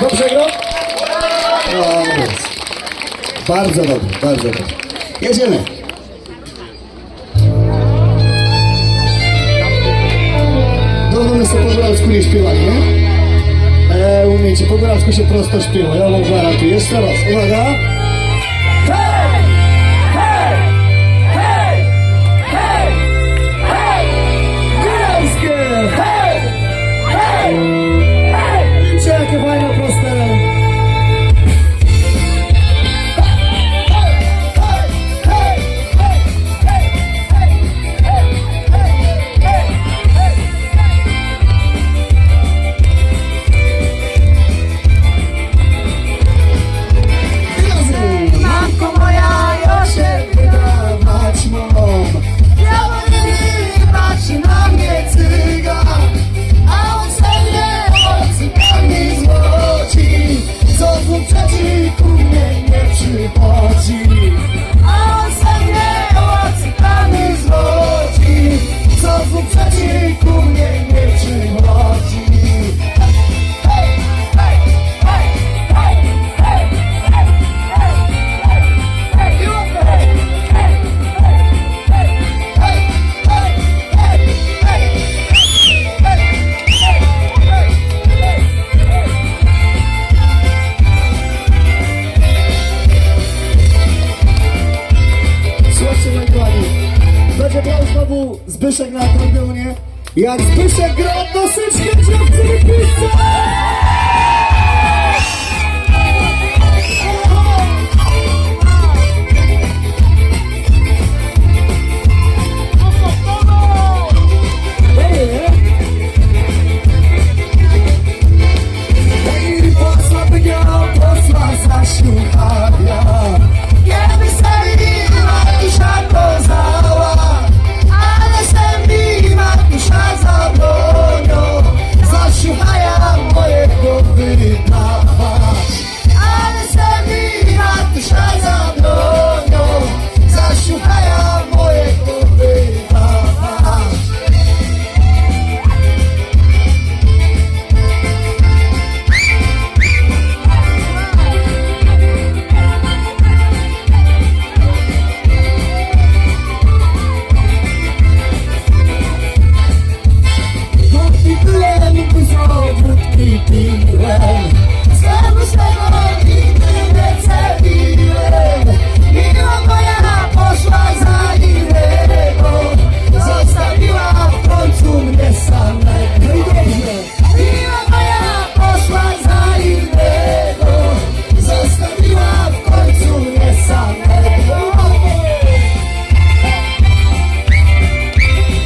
Dobrze go? No. Bardzo dobrze, bardzo dobrze. Jedziemy. Dawno my sobie po góralsku nie śpiewali, nie? E, umiecie, po góralsku się prosto śpiewa, ja wam gwarantuję. Jeszcze raz, uwaga. You. znowu Zbyszek na akordeonie. Jak Zbyszek gra, nosyczkę, żabcy wypisa!